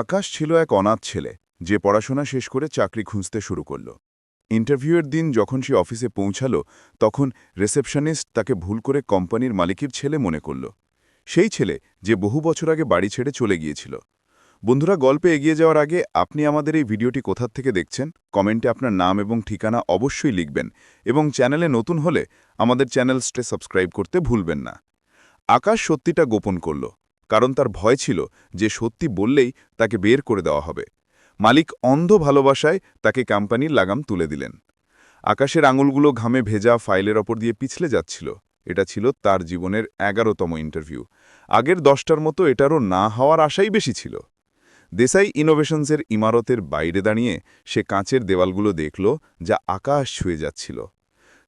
আকাশ ছিল এক অনাথ ছেলে, যে পড়াশোনা শেষ করে চাকরি খুঁজতে শুরু করল। ইন্টারভিউয়ের দিন যখন সে অফিসে পৌঁছালো, তখন রিসেপশনিস্ট তাকে ভুল করে কোম্পানির মালিকের ছেলে মনে করল। সেই ছেলে যে বহু বছর আগে বাড়ি ছেড়ে চলে গিয়েছিল। বন্ধুরা, গল্পে এগিয়ে যাওয়ার আগে আপনি আমাদের এই ভিডিওটি কোথার থেকে দেখছেন, কমেন্টে আপনার নাম এবং ঠিকানা অবশ্যই লিখবেন এবং চ্যানেলে নতুন হলে আমাদের চ্যানেলসটে সাবস্ক্রাইব করতে ভুলবেন না। আকাশ সত্যিটা গোপন করল। কারণ তার ভয় ছিল যে সত্যি বললেই তাকে বের করে দেওয়া হবে। মালিক অন্ধ ভালোবাসায় তাকে কোম্পানির লাগাম তুলে দিলেন। আকাশের আঙুলগুলো ঘামে ভেজা ফাইলের ওপর দিয়ে পিছলে যাচ্ছিল। এটা ছিল তার জীবনের এগারোতম ইন্টারভিউ। আগের দশটার মতো এটারও না হওয়ার আশাই বেশি ছিল। দেসাই ইনোভেশনসের ইমারতের বাইরে দাঁড়িয়ে সে কাঁচের দেওয়ালগুলো দেখল যা আকাশ ছুঁয়ে যাচ্ছিল।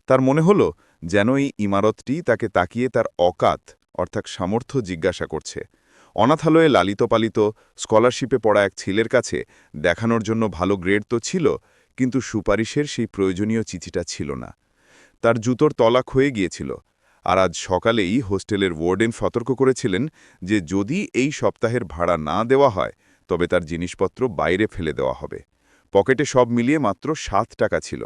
তার মনে হল যেন এই ইমারতটি তাকে তাকিয়ে তার অকাত অর্থাৎ সামর্থ্য জিজ্ঞাসা করছে। অনাথালয়ে লালিত পালিত স্কলারশিপে পড়া এক ছেলের কাছে দেখানোর জন্য ভালো গ্রেড তো ছিল, কিন্তু সুপারিশের সেই প্রয়োজনীয় চিঠিটা ছিল না। তার জুতোর তলা ক্ষয়ে গিয়েছিল। আর আজ সকালেই হোস্টেলের ওয়ার্ডেন সতর্ক করেছিলেন যে যদি এই সপ্তাহের ভাড়া না দেওয়া হয়, তবে তার জিনিসপত্র বাইরে ফেলে দেওয়া হবে। পকেটে সব মিলিয়ে মাত্র সাত টাকা ছিল।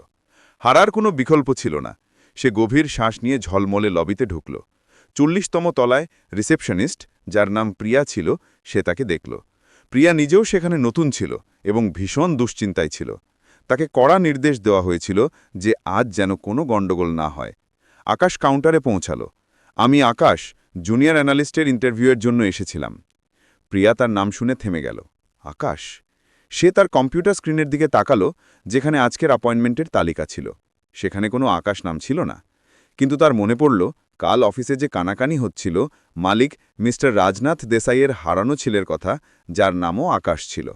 হারার কোনো বিকল্প ছিল না। সে গভীর শ্বাস নিয়ে ঝলমলে লবিতে ঢুকল। চল্লিশতম তলায় রিসেপশনিস্ট, যার নাম প্রিয়া ছিল, সে তাকে দেখল। প্রিয়া নিজেও সেখানে নতুন ছিল এবং ভীষণ দুশ্চিন্তায় ছিল। তাকে কড়া নির্দেশ দেওয়া হয়েছিল যে আজ যেন কোনো গণ্ডগোল না হয়। আকাশ কাউন্টারে পৌঁছালো। আমি আকাশ, জুনিয়র অ্যানালিস্টের ইন্টারভিউয়ের জন্য এসেছিলাম। প্রিয়া তার নাম শুনে থেমে গেল। আকাশ? সে তার কম্পিউটার স্ক্রিনের দিকে তাকালো, যেখানে আজকের অ্যাপয়েন্টমেন্টের তালিকা ছিল। সেখানে কোনো আকাশ নাম ছিল না। কিন্তু তার মনে পড়ল, কাল অফিসে যে কানাকানি হচ্ছিল, মালিক মিস্টার রাজনাথ দেসাইয়ের হারানো ছেলের কথা, যার নামও আকাশ ছিল।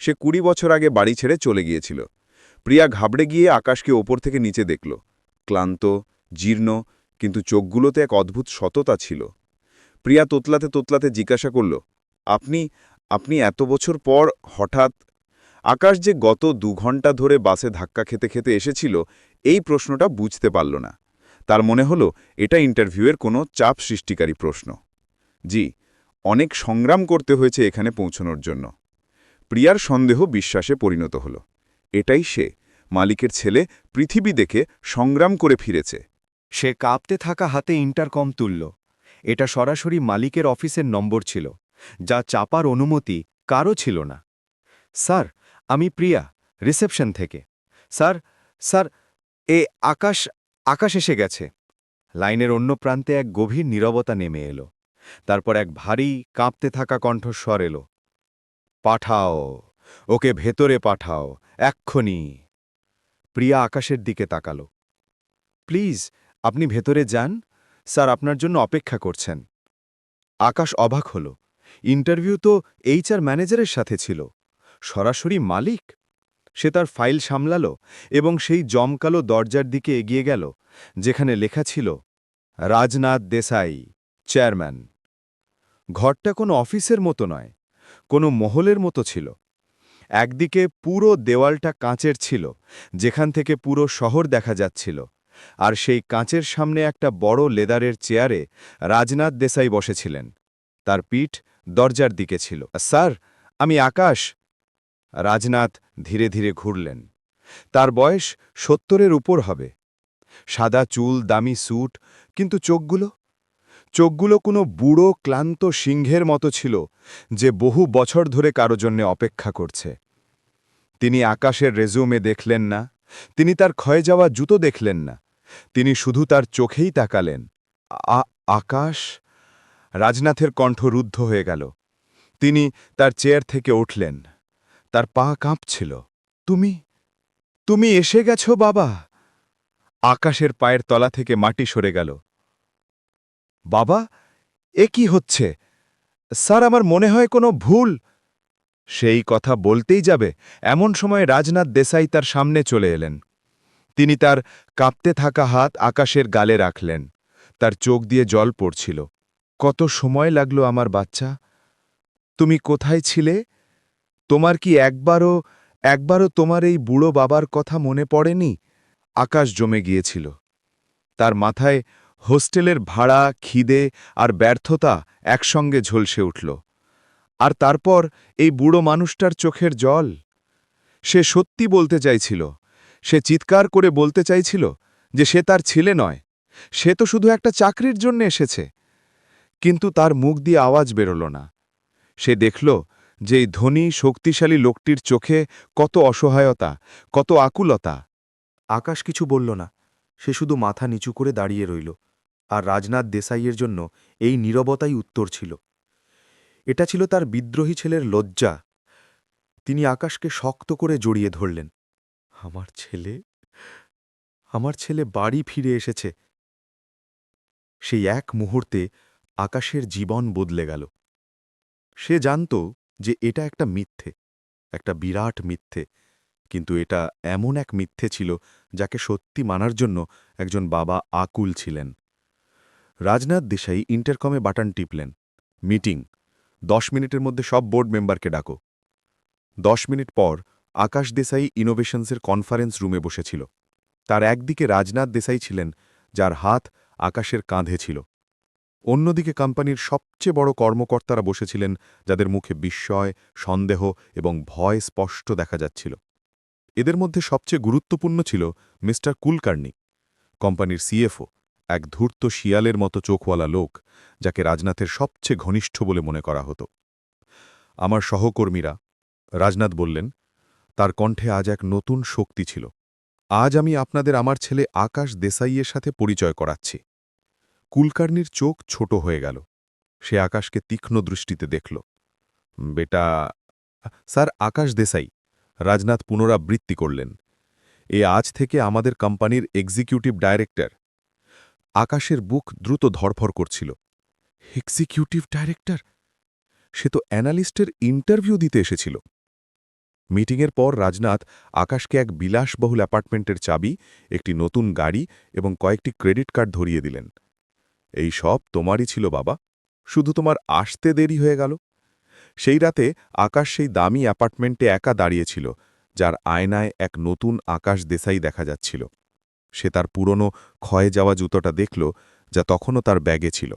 সে কুড়ি বছর আগে বাড়ি ছেড়ে চলে গিয়েছিল। প্রিয়া ঘাবড়ে গিয়ে আকাশকে ওপর থেকে নিচে দেখল। ক্লান্ত, জীর্ণ, কিন্তু চোখগুলোতে এক অদ্ভুত সততা ছিল। প্রিয়া তোতলাতে তোতলাতে জিজ্ঞাসা করল, আপনি আপনি এত বছর পর হঠাৎ আকাশ যে গত দু ঘণ্টা ধরে বাসে ধাক্কা খেতে খেতে এসেছিল, এই প্রশ্নটা বুঝতে পারল না। তার মনে হলো, এটা ইন্টারভিউয়ের কোনো চাপ সৃষ্টিকারী প্রশ্ন। জি, অনেক সংগ্রাম করতে হয়েছে এখানে পৌঁছনোর জন্য। প্রিয়ার সন্দেহ বিশ্বাসে পরিণত হল। এটাই সে, মালিকের ছেলে পৃথিবী দেখে সংগ্রাম করে ফিরেছে। সে কাঁপতে থাকা হাতে ইন্টারকম তুলল। এটা সরাসরি মালিকের অফিসের নম্বর ছিল, যা চাপার অনুমতি কারও ছিল না। স্যার, আমি প্রিয়া, রিসেপশন থেকে। স্যার স্যার, এ আকাশ আকাশ এসে গেছে। লাইনের অন্য প্রান্তে এক গভীর নীরবতা নেমে এলো। তারপর এক ভারী, কাঁপতে থাকা কণ্ঠস্বর এলো। পাঠাও, ওকে ভেতরে পাঠাও, এক্ষুনি। প্রিয়া আকাশের দিকে তাকালো। প্লিজ, আপনি ভেতরে যান। স্যার, আপনার জন্য অপেক্ষা করছেন। আকাশ অবাক হল। ইন্টারভিউ তো এইচআর ম্যানেজারের সাথে ছিল। সরাসরি মালিক? সে তার ফাইল সামলাল এবং সেই জমকালো দরজার দিকে এগিয়ে গেল, যেখানে লেখা ছিল, রাজনাথ দেসাই চেয়ারম্যান। ঘরটা কোনো অফিসের মতো নয়, কোনো মহলের মতো ছিল। একদিকে পুরো দেওয়ালটা কাঁচের ছিল, যেখান থেকে পুরো শহর দেখা যাচ্ছিল, আর সেই কাঁচের সামনে একটা বড় লেদারের চেয়ারে রাজনাথ দেসাই বসেছিলেন। তার পিঠ দরজার দিকে ছিল। স্যার, আমি আকাশ রাজনাথ ধীরে ধীরে ঘুরলেন। তার বয়স সত্তরের উপর হবে। সাদা চুল, দামি স্যুট, কিন্তু চোখগুলো? চোখগুলো কোনো বুড়ো, ক্লান্ত সিংহের মতো ছিল, যে বহু বছর ধরে কারও জন্যে অপেক্ষা করছে। তিনি আকাশের রেজুমে দেখলেন না, তিনি তার ক্ষয়ে যাওয়া জুতো দেখলেন না, তিনি শুধু তার চোখেই তাকালেন। আকাশ? রাজনাথের কণ্ঠ রুদ্ধ হয়ে গেল। তিনি তার চেয়ার থেকে উঠলেন। তার পা কাঁপছিল। তুমি তুমি এসে গেছ বাবা! আকাশের পায়ের তলা থেকে মাটি সরে গেল। বাবা, এ কি হচ্ছে? স্যার, আমার মনে হয় কোনো ভুল। সেই কথা বলতেই যাবে, এমন সময় রাজনাথ দেসাই তার সামনে চলে এলেন। তিনি তার কাঁপতে থাকা হাত আকাশের গালে রাখলেন। তার চোখ দিয়ে জল পড়ছিল। কত সময় লাগল আমার বাচ্চা? তুমি কোথায় ছিলে? তোমার কি একবারও একবারও তোমার এই বুড়ো বাবার কথা মনে পড়েনি? আকাশ জমে গিয়েছিল। তার মাথায় হোস্টেলের ভাড়া, খিদে আর ব্যর্থতা একসঙ্গে ঝলসে উঠল। আর তারপর এই বুড়ো মানুষটার চোখের জল। সে সত্যি বলতে চাইছিল। সে চিৎকার করে বলতে চাইছিল যে সে তার ছেলে নয়। সে তো শুধু একটা চাকরির জন্য এসেছে। কিন্তু তার মুখ দিয়ে আওয়াজ বেরোল না। সে দেখল যে ধনী, শক্তিশালী লোকটির চোখে কত অসহায়তা, কত আকুলতা। আকাশ কিছু বলল না, সে শুধু মাথা নিচু করে দাঁড়িয়ে রইল, আর রাজনাথ দেসাইয়ের জন্য এই নীরবতাই উত্তর ছিল। এটা ছিল তার বিদ্রোহী ছেলের লজ্জা। তিনি আকাশকে শক্ত করে জড়িয়ে ধরলেন। আমার ছেলে? আমার ছেলে বাড়ি ফিরে এসেছে। সেই এক মুহূর্তে আকাশের জীবন বদলে গেল। সে জানত যে এটা একটা মিথ্যে, একটা বিরাট মিথ্যে। কিন্তু এটা এমন এক মিথ্যে ছিল যাকে সত্যি মানার জন্য একজন বাবা আকুল ছিলেন। রাজনাথ দেশাই ইন্টারকমে বাটন টিপলেন, মিটিং, দশ মিনিটের মধ্যে সব বোর্ড মেম্বারকে ডাকো। দশ মিনিট পর আকাশ দেশাই ইনোভেশনসের কনফারেন্স রুমে বসেছিল। তার একদিকে রাজনাথ দেশাই ছিলেন, যার হাত আকাশের কাঁধে ছিল। অন্যদিকে কোম্পানির সবচেয়ে বড় কর্মকর্তারা বসেছিলেন, যাদের মুখে বিস্ময়, সন্দেহ এবং ভয় স্পষ্ট দেখা যাচ্ছিল। এদের মধ্যে সবচেয়ে গুরুত্বপূর্ণ ছিল মিস্টার কুলকার্নি, কোম্পানির সিএফও, এক ধূর্ত শিয়ালের মতো চোখওয়ালা লোক, যাকে রাজনাথের সবচেয়ে ঘনিষ্ঠ বলে মনে করা হতো। আমার সহকর্মীরা, রাজনাথ বললেন, তার কণ্ঠে আজ এক নতুন শক্তি ছিল। আজ আমি আপনাদের আমার ছেলে আকাশ দেসাইয়ের সাথে পরিচয় করাচ্ছি। কুলকার্নির চোখ ছোট হয়ে গেল। সে আকাশকে তীক্ষ্ণ দৃষ্টিতে দেখল। বেটা, স্যার, আকাশ দেসাই রাজনাথ পুনরাবৃত্তি করলেন। এ আজ থেকে আমাদের কোম্পানির এক্সিকিউটিভ ডাইরেক্টর। আকাশের বুক দ্রুত ধরফর করছিল। Executive director? সে তো অ্যানালিস্টের ইন্টারভিউ দিতে এসেছিল। মিটিংয়ের পর রাজনাথ আকাশকে এক বিলাসবহুল অ্যাপার্টমেন্টের চাবি, একটি নতুন গাড়ি এবং কয়েকটি ক্রেডিট কার্ড ধরিয়ে দিলেন। এই সব তোমারই ছিল বাবা। শুধু তোমার আসতে দেরি হয়ে গেল। সেই রাতে আকাশ সেই দামি অ্যাপার্টমেন্টে একা দাঁড়িয়েছিল, যার আয়নায় এক নতুন আকাশ দেশাই দেখা যাচ্ছিল। সে তার পুরনো ক্ষয়ে যাওয়া জুতোটা দেখল, যা তখনও তার ব্যাগে ছিল।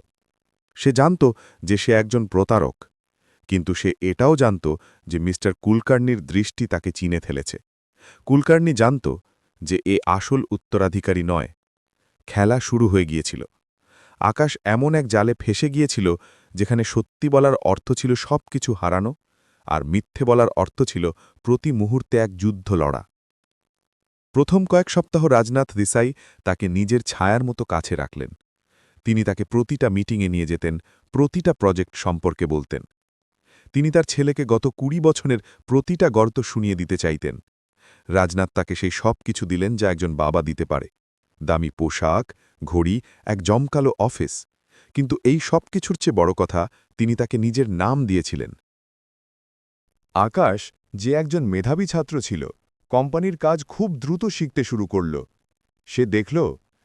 সে জানত যে সে একজন প্রতারক, কিন্তু সে এটাও জানত যে মিস্টার কুলকার্নির দৃষ্টি তাকে চিনে ফেলেছে। কুলকার্নি জানত যে এ আসল উত্তরাধিকারী নয়। খেলা শুরু হয়ে গিয়েছিল। আকাশ এমন এক জালে ফেসে গিয়েছিল যেখানে সত্যি বলার অর্থ ছিল সব কিছু হারানো আর মিথ্যে বলার অর্থ ছিল প্রতি মুহূর্তে এক যুদ্ধ লড়া। প্রথম কয়েক সপ্তাহ রাজনাথ দেসাই তাকে নিজের ছায়ার মতো কাছে রাখলেন। তিনি তাকে প্রতিটা মিটিংয়ে নিয়ে যেতেন, প্রতিটা প্রজেক্ট সম্পর্কে বলতেন। তিনি তার ছেলেকে গত কুড়ি বছরের প্রতিটা গর্ত শুনিয়ে দিতে চাইতেন। রাজনাথ তাকে সেই সব কিছু দিলেন যা একজন বাবা দিতে পারে। দামি পোশাক, ঘড়ি, এক জমকালো অফিস। কিন্তু এই সব কিছুর চেয়ে বড় কথা, তিনি তাকে নিজের নাম দিয়েছিলেন। আকাশ, যে একজন মেধাবী ছাত্র ছিল, কোম্পানির কাজ খুব দ্রুত শিখতে শুরু করল। সে দেখল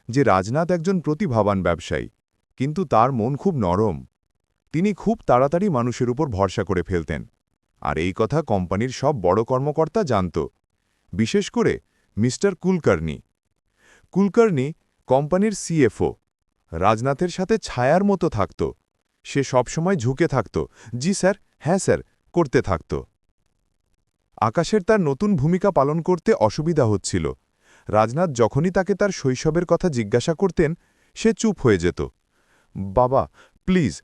যে রাজনাথ একজন প্রতিভাবান ব্যবসায়ী, কিন্তু তার মন খুব নরম। তিনি খুব তাড়াতাড়ি মানুষের উপর ভরসা করে ফেলতেন। আর এই কথা কোম্পানির সব বড় কর্মকর্তা জানত। বিশেষ করে মিস্টার কুলকার্নি। কুলকার্নি কোম্পানির সিএফও রাজনাথের সাথে ছায়ার মতো থাকত। সে সবসময় ঝুঁকে থাকত। জি স্যার হ্যাঁ স্যার, করতে থাকত। আকাশের তার নতুন ভূমিকা পালন করতে অসুবিধা হচ্ছিল। রাজনাথ যখনই তাকে তার শৈশবের কথা জিজ্ঞাসা করতেন, সে চুপ হয়ে যেত। বাবা, প্লিজ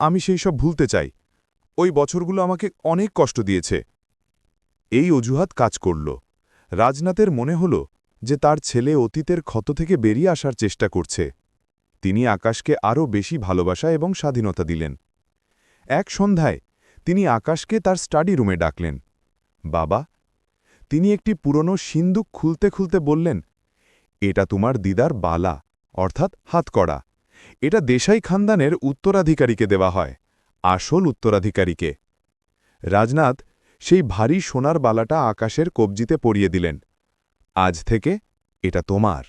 আমি সেই সব ভুলতে চাই। ওই বছরগুলো আমাকে অনেক কষ্ট দিয়েছে। এই অজুহাত কাজ করল। রাজনাথের মনে হল যে তার ছেলে অতীতের ক্ষত থেকে বেরিয়ে আসার চেষ্টা করছে। তিনি আকাশকে আরও বেশি ভালোবাসা এবং স্বাধীনতা দিলেন। এক সন্ধ্যায় তিনি আকাশকে তার স্টাডি রুমে ডাকলেন। বাবা, তিনি একটি পুরনো সিন্দুক খুলতে খুলতে বললেন, এটা তোমার দিদার বালা, অর্থাৎ হাতকড়া এটা দেশাই খানদানের উত্তরাধিকারীকে দেওয়া হয়, আসল উত্তরাধিকারীকে। রাজনাথ সেই ভারী সোনার বালাটা আকাশের কবজিতে পরিয়ে দিলেন। আজ থেকে এটা তোমার।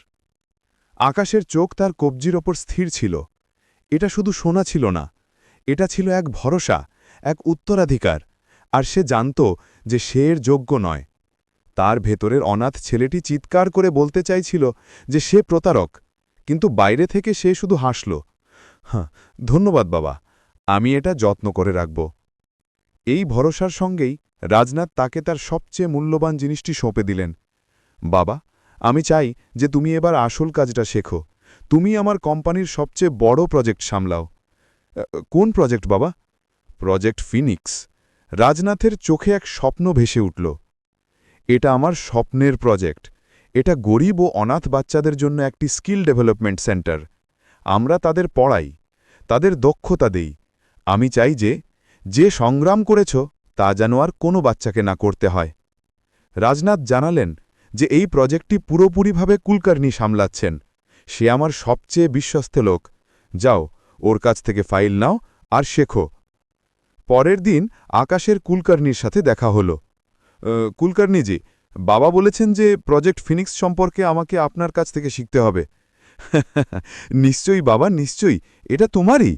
আকাশের চোখ তার কবজির ওপর স্থির ছিল। এটা শুধু সোনা ছিল না, এটা ছিল এক ভরসা, এক উত্তরাধিকার, আর সে জানত যে সে এর যোগ্য নয়। তার ভেতরের অনাথ ছেলেটি চিৎকার করে বলতে চাইছিল যে সে প্রতারক, কিন্তু বাইরে থেকে সে শুধু হাসল হ্যাঁ ধন্যবাদ বাবা, আমি এটা যত্ন করে রাখব। এই ভরসার সঙ্গেই রাজনাথ তাকে তার সবচেয়ে মূল্যবান জিনিসটি সঁপে দিলেন। বাবা, আমি চাই যে তুমি এবার আসল কাজটা শেখো। তুমি আমার কোম্পানির সবচেয়ে বড় প্রজেক্ট সামলাও। কোন প্রজেক্ট বাবা? Project Phoenix. রাজনাথের চোখে এক স্বপ্ন ভেসে উঠল। এটা আমার স্বপ্নের প্রজেক্ট। এটা গরিব ও অনাথ বাচ্চাদের জন্য একটি স্কিল ডেভেলপমেন্ট সেন্টার। আমরা তাদের পড়াই, তাদের দক্ষতা দেই। আমি চাই যে যে সংগ্রাম করেছ, তা যেন আর কোনো বাচ্চাকে না করতে হয়। রাজনাথ জানালেন যে এই প্রজেক্টটি পুরোপুরিভাবে কুলকার্নি সামলাচ্ছেন। সে আমার সবচেয়ে বিশ্বস্ত লোক। যাও, ওর কাছ থেকে ফাইল নাও আর শেখো। পরের দিন আকাশের কুলকার্নির সাথে দেখা হল। কুলকার্নিজি, বাবা বলেছেন যে প্রজেক্ট ফিনিক্স সম্পর্কে আমাকে আপনার কাছ থেকে শিখতে হবে। নিশ্চয়ই বাবা, নিশ্চয়ই, এটা তোমারই?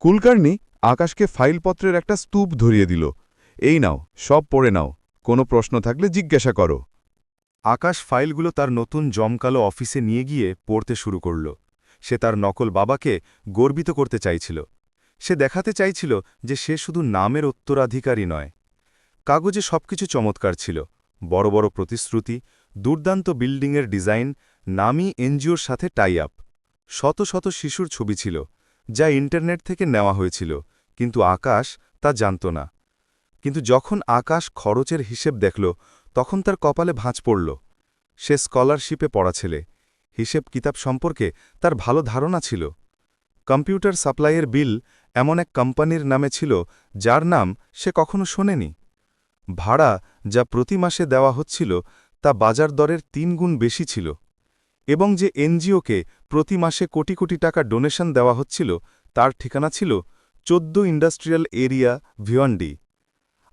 কুলকার্নি আকাশকে ফাইলপত্রের একটা স্তূপ ধরিয়ে দিল। এই নাও, সব পড়ে নাও। কোনো প্রশ্ন থাকলে জিজ্ঞাসা করো। আকাশ ফাইলগুলো তার নতুন জমকালো অফিসে নিয়ে গিয়ে পড়তে শুরু করল। সে তার নকল বাবাকে গর্বিত করতে চাইছিল। সে দেখাতে চাইছিল যে সে শুধু নামের উত্তরাধিকারী নয়। কাগজে সবকিছু চমৎকার ছিল। বড় বড় প্রতিশ্রুতি, দুর্দান্ত বিল্ডিংয়ের ডিজাইন, নামি এনজিওর সাথে টাই আপ শত শত শিশুর ছবি ছিল, যা ইন্টারনেট থেকে নেওয়া হয়েছিল, কিন্তু আকাশ তা জানত না। কিন্তু যখন আকাশ খরচের হিসেব দেখল, তখন তার কপালে ভাঁজ পড়ল। সে স্কলারশিপে পড়া ছেলে। হিসেব কিতাব সম্পর্কে তার ভালো ধারণা ছিল। কম্পিউটার সাপ্লাইয়ের বিল এমন এক কোম্পানির নামে ছিল, যার নাম সে কখনো শোনেনি। ভাড়া যা প্রতি মাসে দেওয়া হচ্ছিল, তা বাজার দরের তিন গুণ বেশি ছিল। এবং যে এনজিওকে প্রতি মাসে কোটি কোটি টাকা ডোনেশন দেওয়া হচ্ছিল, তার ঠিকানা ছিল চোদ্দ ইন্ডাস্ট্রিয়াল এরিয়া ভিওয়ান্ডি।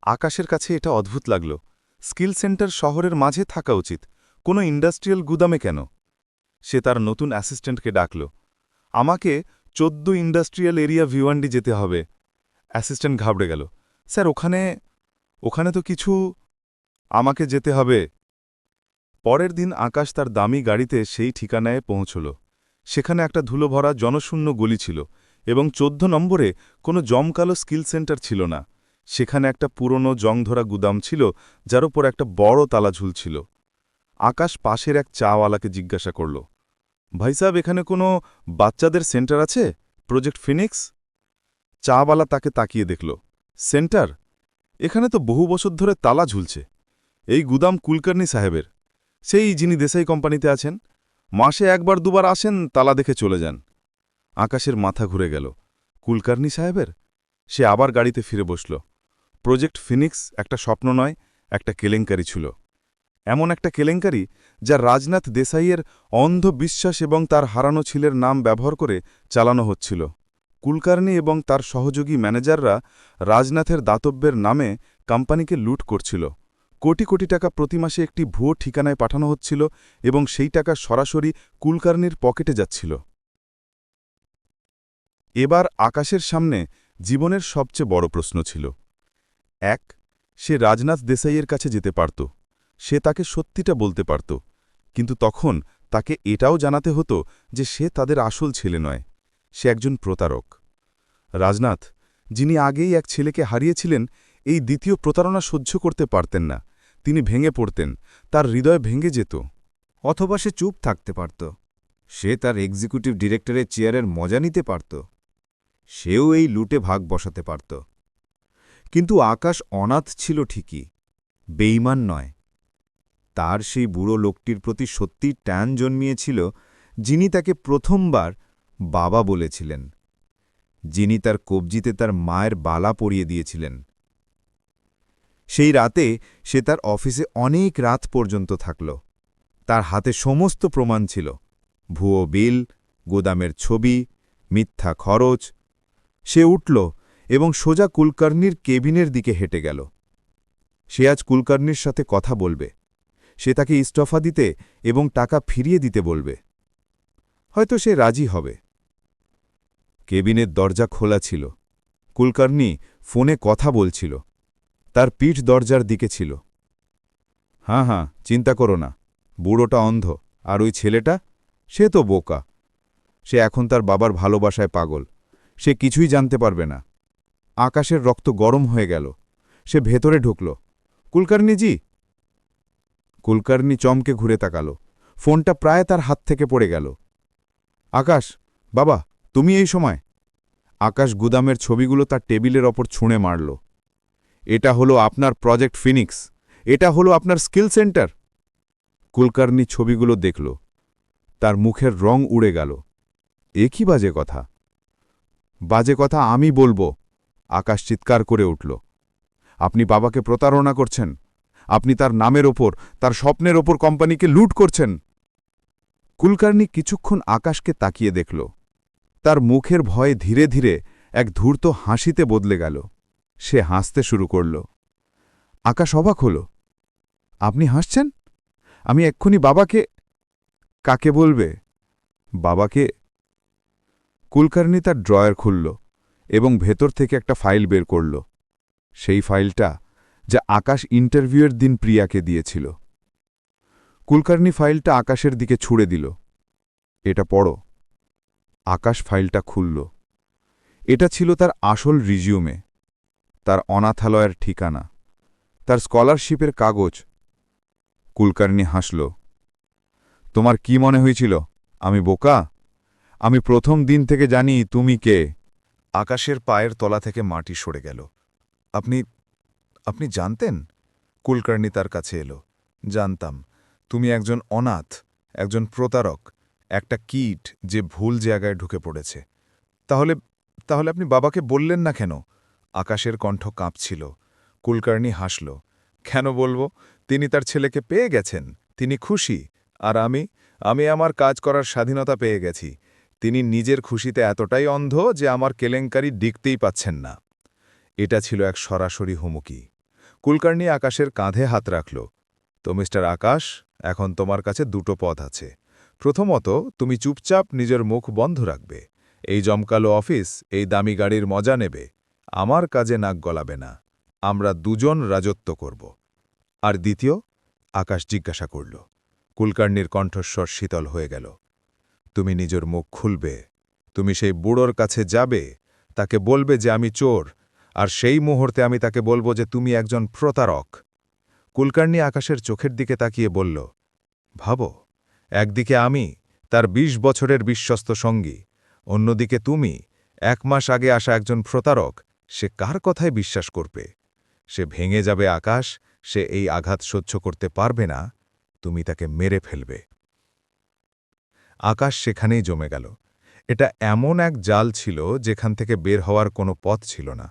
আকাশের কাছে এটা অদ্ভুত লাগল। স্কিল সেন্টার শহরের মাঝে থাকা উচিত। কোনো ইন্ডাস্ট্রিয়াল গুদামে কেন? সে তার নতুন অ্যাসিস্ট্যান্টকে ডাকল। আমাকে চোদ্দ ইন্ডাস্ট্রিয়াল এরিয়া ভিওয়ান্ডি যেতে হবে। অ্যাসিস্ট্যান্ট ঘাবড়ে গেল। স্যার, ওখানে ওখানে তো কিছু আমাকে যেতে হবে। পরের দিন আকাশ তার দামি গাড়িতে সেই ঠিকানায় পৌঁছল। সেখানে একটা ধুলো ভরা জনশূন্য গলি ছিল এবং চোদ্দ নম্বরে কোনো জমকালো স্কিল সেন্টার ছিল না। সেখানে একটা পুরনো জংধরা গুদাম ছিল, যার ওপর একটা বড় তালা ঝুলছিল। আকাশ পাশের এক চাওয়ালাকে জিজ্ঞাসা করল, ভাই সাহেব, এখানে কোনো বাচ্চাদের সেন্টার আছে? Project Phoenix? চাওয়ালা তাকে তাকিয়ে দেখল, সেন্টার? এখানে তো বহু বছর ধরে তালা ঝুলছে। এই গুদাম কুলকার্নি সাহেবের। সেই যিনি দেশাই কোম্পানিতে আছেন, মাসে একবার দুবার আসেন, তালা দেখে চলে যান। আকাশের মাথা ঘুরে গেল কুলকার্নি সাহেবের? সে আবার গাড়িতে ফিরে বসল। প্রজেক্ট ফিনিক্স একটা স্বপ্ন নয়, একটা কেলেঙ্কারি ছিল। এমন একটা কেলেঙ্কারি যা রাজনাথ দেশাইয়ের অন্ধ বিশ্বাস এবং তার হারানো ছেলের নাম ব্যবহার করে চালানো হচ্ছিল। কুলকার্নি এবং তার সহযোগী ম্যানেজাররা রাজনাথের দাতব্যের নামে কোম্পানিকে লুট করছিল। কোটি কোটি টাকা প্রতি মাসে একটি ভুয়ো ঠিকানায় পাঠানো হচ্ছিল এবং সেই টাকা সরাসরি কুলকার্নির পকেটে যাচ্ছিল। এবার আকাশের সামনে জীবনের সবচেয়ে বড় প্রশ্ন ছিল। এক, সে রাজনাথ দেশাইয়ের কাছে যেতে পারত। সে তাকে সত্যিটা বলতে পারত। কিন্তু তখন তাকে এটাও জানাতে হতো যে সে তাদের আসল ছেলে নয়। সে একজন প্রতারক। রাজনাথ, যিনি আগেই এক ছেলেকে হারিয়েছিলেন, এই দ্বিতীয় প্রতারণা সহ্য করতে পারতেন না। তিনি ভেঙে পড়তেন, তার হৃদয় ভেঙে যেত। অথবা সে চুপ থাকতে পারত। সে তার এক্সিকিউটিভ ডিরেক্টরের চেয়ারের মজা নিতে পারত। সেও এই লুটে ভাগ বসাতে পারত। কিন্তু আকাশ অনাথ ছিল ঠিকই বেইমান নয়। তার সেই বুড়ো লোকটির প্রতি সত্যি ট্যান জন্মিয়েছিল, যিনি তাকে প্রথমবার বাবা বলেছিলেন, যিনি তার কবজিতে তার মায়ের বালা পরিয়ে দিয়েছিলেন। সেই রাতে সে তার অফিসে অনেক রাত পর্যন্ত থাকল। তার হাতে সমস্ত প্রমাণ ছিল, ভুয়ো বিল, গোদামের ছবি, মিথ্যা খরচ। সে উঠল এবং সোজা কুলকার্নির কেবিনের দিকে হেঁটে গেল। সে আজ কুলকার্নির সাথে কথা বলবে। সে তাকে ইস্তফা দিতে এবং টাকা ফিরিয়ে দিতে বলবে। হয়তো সে রাজি হবে। কেবিনের দরজা খোলা ছিল। কুলকার্নি ফোনে কথা বলছিল। তার পিঠ দরজার দিকে ছিল। হাঁ হাঁ চিন্তা করো না। বুড়োটা অন্ধ। আর ওই ছেলেটা? সে তো বোকা। সে এখন তার বাবার ভালোবাসায় পাগল। সে কিছুই জানতে পারবে না। আকাশের রক্ত গরম হয়ে গেল। সে ভেতরে ঢুকল। কুলকার্নিজি কুলকার্নি চমকে ঘুরে তাকাল। ফোনটা প্রায় তার হাত থেকে পড়ে গেল। আকাশ, বাবা, তুমি এই সময়? আকাশ গুদামের ছবিগুলো তার টেবিলের ওপর ছুঁড়ে মারল। এটা হলো আপনার প্রজেক্ট ফিনিক্স। এটা হলো আপনার স্কিল সেন্টার। কুলকার্নি ছবিগুলো দেখল। তার মুখের রং উড়ে গেল। এ কি বাজে কথা? বাজে কথা আমি বলব। আকাশ চিৎকার করে উঠল। আপনি বাবাকে প্রতারণা করছেন। আপনি তার নামের ওপর, তার স্বপ্নের ওপর কোম্পানিকে লুট করছেন। কুলকার্নি কিছুক্ষণ আকাশকে তাকিয়ে দেখল। তার মুখের ভয়ে ধীরে ধীরে এক ধূর্ত হাসিতে বদলে গেল। সে হাসতে শুরু করল। আকাশ অবাক হল। আপনি হাসছেন? আমি এক্ষুনি বাবাকে কাকে বলবে? বাবাকে? কুলকার্নি তার ড্রয়ার খুলল। এবং ভেতর থেকে একটা ফাইল বের করল। সেই ফাইলটা যা আকাশ ইন্টারভিউয়ের দিন প্রিয়াকে দিয়েছিল। কুলকার্নি ফাইলটা আকাশের দিকে ছুড়ে দিল। এটা পড়ো। আকাশ ফাইলটা খুলল। এটা ছিল তার আসল রিজিউমে, তার অনাথালয়ের ঠিকানা, তার স্কলারশিপের কাগজ। কুলকার্নি হাসল। তোমার কি মনে হয়েছিল? আমি বোকা? আমি প্রথম দিন থেকে জানি তুমি কে। আকাশের পায়ের তলা থেকে মাটি সরে গেল। আপনি আপনি জানতেন? কুলকার্নি তার কাছে এলো। জানতাম। তুমি একজন অনাথ, একজন প্রতারক, একটা কীট যে ভুল জায়গায় ঢুকে পড়েছে। তাহলে তাহলে আপনি বাবাকে বললেন না কেন? আকাশের কণ্ঠ কাঁপছিল। কুলকার্নি হাসল। কেন বলব? তিনি তার ছেলেকে পেয়ে গেছেন। তিনি খুশি। আর আমি আমি আমার কাজ করার স্বাধীনতা পেয়ে গেছি। তিনি নিজের খুশিতে এতটাই অন্ধ যে আমার কেলেঙ্কারি ডিকতেই পাচ্ছেন না। এটা ছিল এক সরাসরি হুমুকি। কুলকার্নি আকাশের কাঁধে হাত রাখল। তো মিস্টার আকাশ, এখন তোমার কাছে দুটো পথ আছে। প্রথমত, তুমি চুপচাপ নিজের মুখ বন্ধ রাখবে। এই জমকালো অফিস, এই দামি গাড়ির মজা নেবে। আমার কাজে নাক গলাবে না। আমরা দুজন রাজত্ব করব। আর দ্বিতীয়, আকাশ জিজ্ঞাসা করল। কুলকার্নির কণ্ঠস্বর শীতল হয়ে গেল। তুমি নিজের মুখ খুলবে। তুমি সেই বুড়োর কাছে যাবে, তাকে বলবে যে আমি চোর, আর সেই মুহূর্তে আমি তাকে বলব যে তুমি একজন প্রতারক। কুলকার্নি আকাশের চোখের দিকে তাকিয়ে বলল, ভাবো, একদিকে আমি, তার ২০ বছরের বিশ্বস্ত সঙ্গী, অন্যদিকে তুমি, এক মাস আগে আসা একজন প্রতারক, সে কার কথায় বিশ্বাস করবে? সে ভেঙে যাবে আকাশ, সে এই আঘাত সহ্য করতে পারবে না, তুমি তাকে মেরে ফেলবে। আকাশ সেখানেই জমে গেল। এটা এমন এক জাল ছিল যেখান থেকে বের হওয়ার কোনো পথ ছিল না।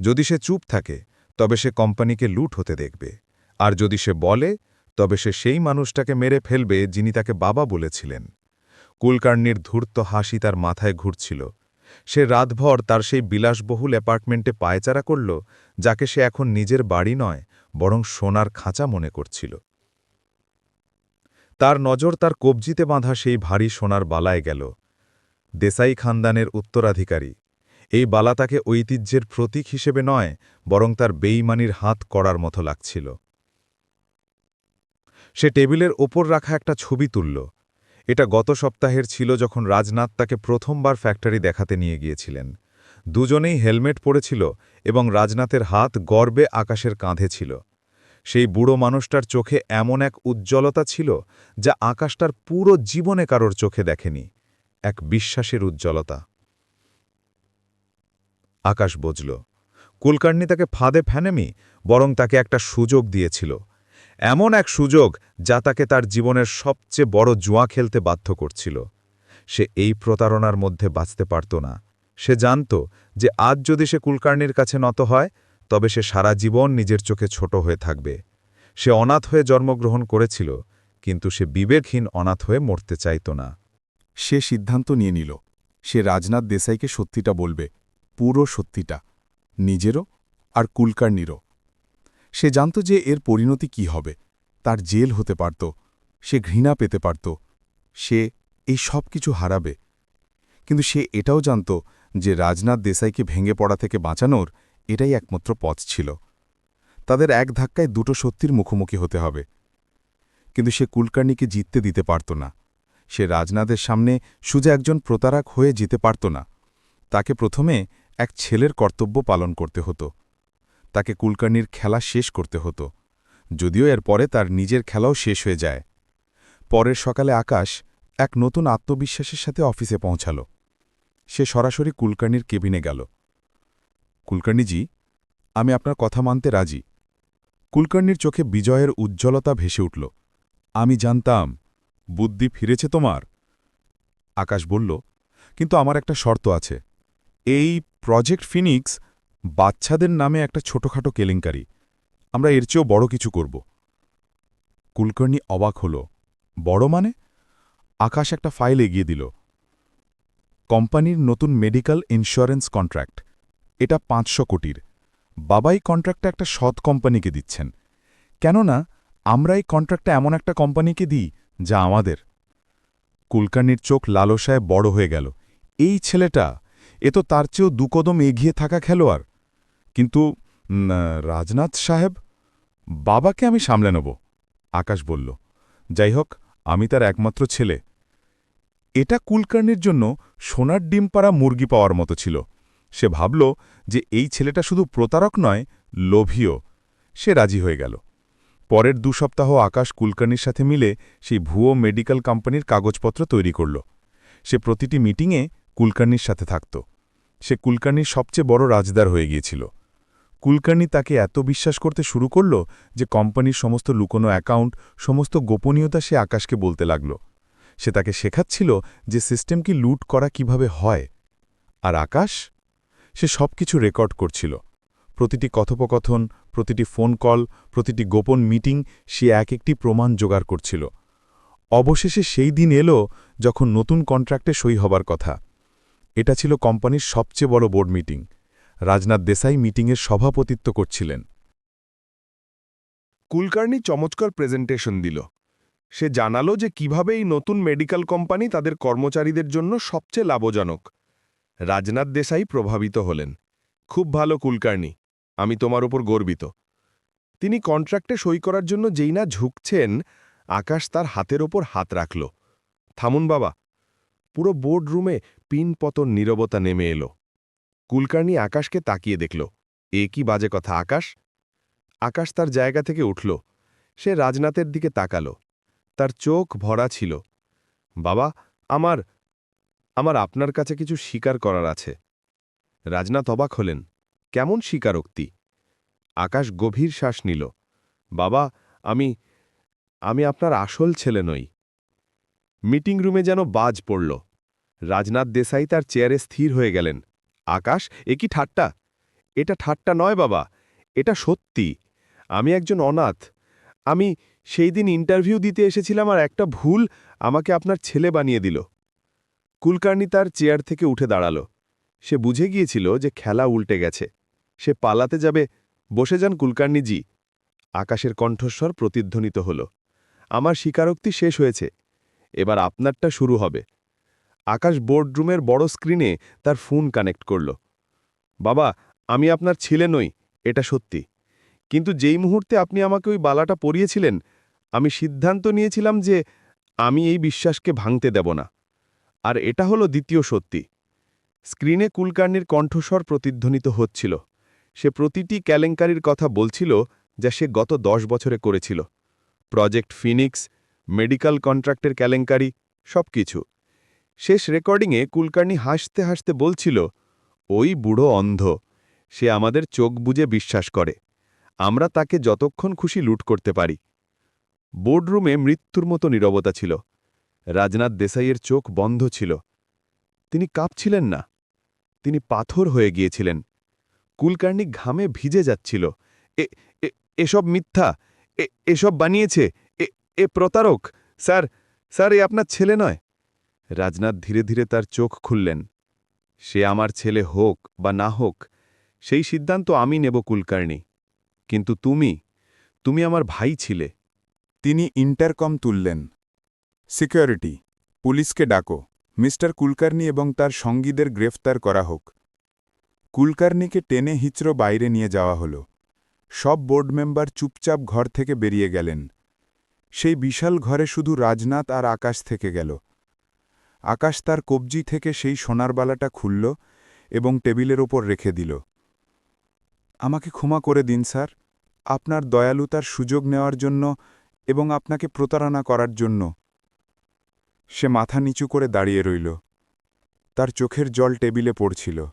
যদি সে চুপ থাকে, তবে সে কোম্পানিকে লুট হতে দেখবে। আর যদি সে বলে, তবে সে সেই মানুষটাকে মেরে ফেলবে যিনি তাকে বাবা বলেছিলেন। কুলকার্নির ধূর্ত হাসি তার মাথায় ঘুরছিল। সে রাতভর তার সেই বিলাসবহুল অ্যাপার্টমেন্টে পায়চারা করল, যাকে সে এখন নিজের বাড়ি নয়, বরং সোনার খাঁচা মনে করছিল। তার নজর তার কবজিতে বাঁধা সেই ভারী সোনার বালায় গেল। দেসাই খানদানের উত্তরাধিকারী। এই বালা তাকে ঐতিহ্যের প্রতীক হিসেবে নয়, বরং তার বেইমানির হাত করার মতো লাগছিল। সে টেবিলের ওপর রাখা একটা ছবি তুলল। এটা গত সপ্তাহের ছিল যখন রাজনাথ তাকে প্রথমবার ফ্যাক্টরি দেখাতে নিয়ে গিয়েছিলেন। দুজনেই হেলমেট পরেছিল এবং রাজনাথের হাত গর্বে আকাশের কাঁধে ছিল। সেই বুড়ো মানুষটার চোখে এমন এক উজ্জ্বলতা ছিল যা আকাশটার পুরো জীবনে কারোর চোখে দেখেনি, এক বিশ্বাসের উজ্জ্বলতা। আকাশ বজল কুলকার্নি তাকে ফাঁদে ফেনেমি বরং তাকে একটা সুযোগ দিয়েছিল। এমন এক সুযোগ যা তাকে তার জীবনের সবচেয়ে বড় জুয়া খেলতে বাধ্য করছিল। সে এই প্রতারণার মধ্যে বাঁচতে পারত না। সে জানত যে আজ যদি সে কুলকার্নির কাছে নত হয় তবে সে সারা জীবন নিজের চোখে ছোট হয়ে থাকবে। সে অনাথ হয়ে জন্মগ্রহণ করেছিল, কিন্তু সে বিবেকহীন অনাথ হয়ে মরতে চাইত না। সে সিদ্ধান্ত নিয়ে নিল, সে রাজনাথ দেসাইকে সত্যিটা বলবে, পুরো সত্যিটা, নিজেরও আর কুলকার্নিরও সে জানত যে এর পরিণতি কি হবে, তার জেল হতে পারত, সে ঘৃণা পেতে পারত, সে এই সব কিছু হারাবে। কিন্তু সে এটাও জানত যে রাজনাথ দেসাইকে ভেঙে পড়া থেকে বাঁচানোর এটাই একমাত্র পথ ছিল। তাদের এক ধাক্কায় দুটো সত্যির মুখোমুখি হতে হবে। কিন্তু সে কুলকার্নিকে জিততে দিতে পারত না। সে রাজনাদের সামনে সুজা একজন প্রতারক হয়ে যেতে পারত না। তাকে প্রথমে এক ছেলের কর্তব্য পালন করতে হতো। তাকে কুলকার্নির খেলা শেষ করতে হতো। যদিও এর পরে তার নিজের খেলাও শেষ হয়ে যায়। পরের সকালে আকাশ এক নতুন আত্মবিশ্বাসের সাথে অফিসে পৌঁছাল। সে সরাসরি কুলকার্নির কেবিনে গেল। কুলকার্নিজি আমি আপনার কথা মানতে রাজি। কুলকার্নির চোখে বিজয়ের উজ্জ্বলতা ভেসে উঠল। আমি জানতাম, বুদ্ধি ফিরেছে তোমার? আকাশ বলল, কিন্তু আমার একটা শর্ত আছে। এই প্রজেক্ট ফিনিক্স বাচ্চাদের নামে একটা ছোটখাটো কেলেঙ্কারি। আমরা এর চেয়েও বড় কিছু করব। কুলকার্নি অবাক হল। বড় মানে? আকাশ একটা ফাইল এগিয়ে দিল। কোম্পানির নতুন মেডিকেল ইন্স্যুরেন্স কন্ট্রাক্ট। এটা পাঁচশো কোটির। বাবাই কন্ট্রাক্টটা একটা সৎ কোম্পানিকে দিচ্ছেন। কেননা, আমরা এই কন্ট্রাক্টটা এমন একটা কোম্পানিকে দিই যা আমাদের। কুলকার্নির চোখ লালসায় বড় হয়ে গেল। এই ছেলেটা, এ তো তার চেয়েও দুকদম এগিয়ে থাকা খেলোয়াড়। কিন্তু রাজনাথ সাহেব, বাবাকে আমি সামলে নেব, আকাশ বলল। যাই হোক, আমি তার একমাত্র ছেলে। এটা কুলকার্নির জন্য সোনার ডিম পাড়া মুরগি পাওয়ার মতো ছিল। সে ভাবল যে এই ছেলেটা শুধু প্রতারক নয়, লোভীও। সে রাজি হয়ে গেল। পরের দু সপ্তাহ আকাশ কুলকার্নির সাথে মিলে সেই ভুয়ো মেডিকেল কোম্পানির কাগজপত্র তৈরি করল। সে প্রতিটি মিটিংয়ে কুলকার্নির সাথে থাকত। সে কুলকার্নির সবচেয়ে বড় রাজদার হয়ে গিয়েছিল। কুলকার্নি তাকে এত বিশ্বাস করতে শুরু করল যে কোম্পানির সমস্ত লুকোনো অ্যাকাউন্ট, সমস্ত গোপনীয়তা সে আকাশকে বলতে লাগল। সে তাকে শেখাচ্ছিল যে সিস্টেম কি লুট করা কীভাবে হয়। আর আকাশ সে সবকিছু রেকর্ড করছিল। প্রতিটি কথোপকথন, প্রতিটি ফোন কল, প্রতিটি গোপন মিটিং সে এক একটি প্রমাণ জোগাড় করছিল। অবশেষে সেই দিন এলো যখন নতুন কন্ট্রাক্টে সই হবার কথা। এটা ছিল কোম্পানির সবচেয়ে বড় বোর্ড মিটিং। রাজনাথ দেসাই মিটিংয়ের সভাপতিত্ব করছিলেন। কুলকার্নি চমৎকার প্রেজেন্টেশন দিল। সে জানালো যে কীভাবে এই নতুন মেডিকেল কোম্পানি তাদের কর্মচারীদের জন্য সবচেয়ে লাভজনক। রাজনাথ দেশাই প্রভাবিত হলেন। খুব ভালো কুলকার্নি আমি তোমার ওপর গর্বিত। তিনি কন্ট্রাক্টে সই করার জন্য যেই না ঝুঁকছেন, আকাশ তার হাতের ওপর হাত রাখল। থামুন বাবা। পুরো বোর্ড রুমে পিন পতন নীরবতা নেমে এলো। কুলকার্নি আকাশকে তাকিয়ে দেখল। এ কি বাজে কথা, আকাশ? আকাশ তার জায়গা থেকে উঠল। সে রাজনাথের দিকে তাকাল। তার চোখ ভরা ছিল। বাবা, আমার আমার আপনার কাছে কিছু স্বীকার করার আছে। রাজনাথ অবাক হলেন, কেমন স্বীকারোক্তি? আকাশ গভীর শ্বাস নিল, বাবা, আমি আমি আপনার আসল ছেলে নই। মিটিং রুমে যেন বাজ পড়ল। রাজনাথ দেসাই তার চেয়ারে স্থির হয়ে গেলেন, আকাশ, এ কি ঠাট্টা? এটা ঠাট্টা নয় বাবা, এটা সত্যি। আমি একজন অনাথ। আমি সেই দিন ইন্টারভিউ দিতে এসেছিলাম আর একটা ভুল আমাকে আপনার ছেলে বানিয়ে দিল। কুলকার্নি তার চেয়ার থেকে উঠে দাঁড়াল। সে বুঝে গিয়েছিল যে খেলা উল্টে গেছে। সে পালাতে যাবে। বসে যান কুলকার্নিজি আকাশের কণ্ঠস্বর প্রতিধ্বনিত হল। আমার স্বীকারোক্তি শেষ হয়েছে। এবার আপনারটা শুরু হবে। আকাশ বোর্ডরুমের বড় স্ক্রিনে তার ফোন কানেক্ট করল। বাবা, আমি আপনার ছেলে নই, এটা সত্যি। কিন্তু যেই মুহূর্তে আপনি আমাকে ওই বালাটা পরিয়েছিলেন, আমি সিদ্ধান্ত নিয়েছিলাম যে আমি এই বিশ্বাসকে ভাঙতে দেব না। আর এটা হলো দ্বিতীয় সত্যি। স্ক্রিনে কুলকার্নির কণ্ঠস্বর প্রতিধ্বনিত হচ্ছিল। সে প্রতিটি কেলেঙ্কারির কথা বলছিল যা সে গত দশ বছরে করেছিল। প্রজেক্ট ফিনিক্স, মেডিকেল কন্ট্রাক্টের কেলেঙ্কারি সব কিছু শেষ রেকর্ডিংয়ে কুলকার্নি হাসতে হাসতে বলছিল, ওই বুড়ো অন্ধ, সে আমাদের চোখ বুজে বিশ্বাস করে। আমরা তাকে যতক্ষণ খুশি লুট করতে পারি। বোর্ডরুমে মৃত্যুর মতো নীরবতা ছিল। রাজনাথ দেসাইয়ের চোখ বন্ধ ছিল। তিনি কাঁপছিলেন না। তিনি পাথর হয়ে গিয়েছিলেন। কুলকার্নি ঘামে ভিজে যাচ্ছিল। এসব মিথ্যা। এসব বানিয়েছে। এ- এ প্রতারক। স্যার স্যার, এ আপনার ছেলে নয়। রাজনাথ ধীরে ধীরে তার চোখ খুললেন। সে আমার ছেলে হোক বা না হোক, সেই সিদ্ধান্ত আমি নেব কুলকার্নি কিন্তু তুমি তুমি আমার ভাই ছিলে। তিনি ইন্টারকম তুললেন। সিকিউরিটি, পুলিশকে ডাকো। মিস্টার কুলকার্নি এবং তার সঙ্গীদের গ্রেফতার করা হোক। কুলকার্নিকে টেনে হিচড়ো বাইরে নিয়ে যাওয়া হল। সব বোর্ড মেম্বার চুপচাপ ঘর থেকে বেরিয়ে গেলেন। সেই বিশাল ঘরে শুধু রাজনাথ আর আকাশ থেকে গেল। আকাশ তার কবজি থেকে সেই সোনার বালাটা খুলল এবং টেবিলের ওপর রেখে দিল। আমাকে ক্ষমা করে দিন, স্যার। আপনার দয়ালুতার সুযোগ নেওয়ার জন্য এবং আপনাকে প্রতারণা করার জন্য সে মাথা নিচু করে দাঁড়িয়ে রইল। তার চোখের জল টেবিলে পড়ছিল।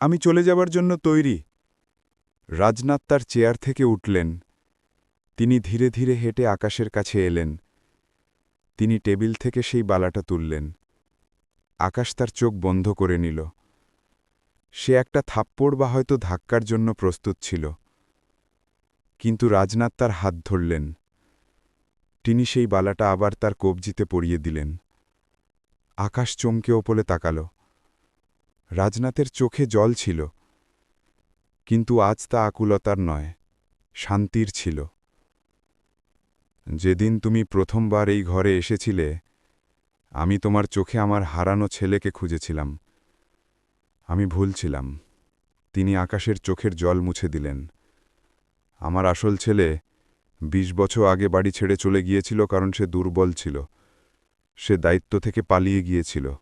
আমি চলে যাবার জন্য তৈরি। রাজনাথ তার চেয়ার থেকে উঠলেন। তিনি ধীরে ধীরে হেঁটে আকাশের কাছে এলেন। তিনি টেবিল থেকে সেই বালাটা তুললেন। আকাশ তার চোখ বন্ধ করে নিল। সে একটা থাপ্পড় বা হয়তো ধাক্কার জন্য প্রস্তুত ছিল। কিন্তু রাজনাথ তার হাত ধরলেন। তিনি সেই বালাটা আবার তার কবজিতে পরিয়ে দিলেন। আকাশ চমকে ওপলে তাকাল। রাজনাথের চোখে জল ছিল। কিন্তু আজ তা আকুলতার নয়, শান্তির ছিল। যেদিন তুমি প্রথমবার এই ঘরে এসেছিলে, আমি তোমার চোখে আমার হারানো ছেলেকে খুঁজেছিলাম। আমি ভুলছিলাম তিনি আকাশের চোখের জল মুছে দিলেন। আমার আসল ছেলে বিশ বছর আগে বাড়ি ছেড়ে চলে গিয়েছিল কারণ সে দুর্বল ছিল। সে দায়িত্ব থেকে পালিয়ে গিয়েছিল।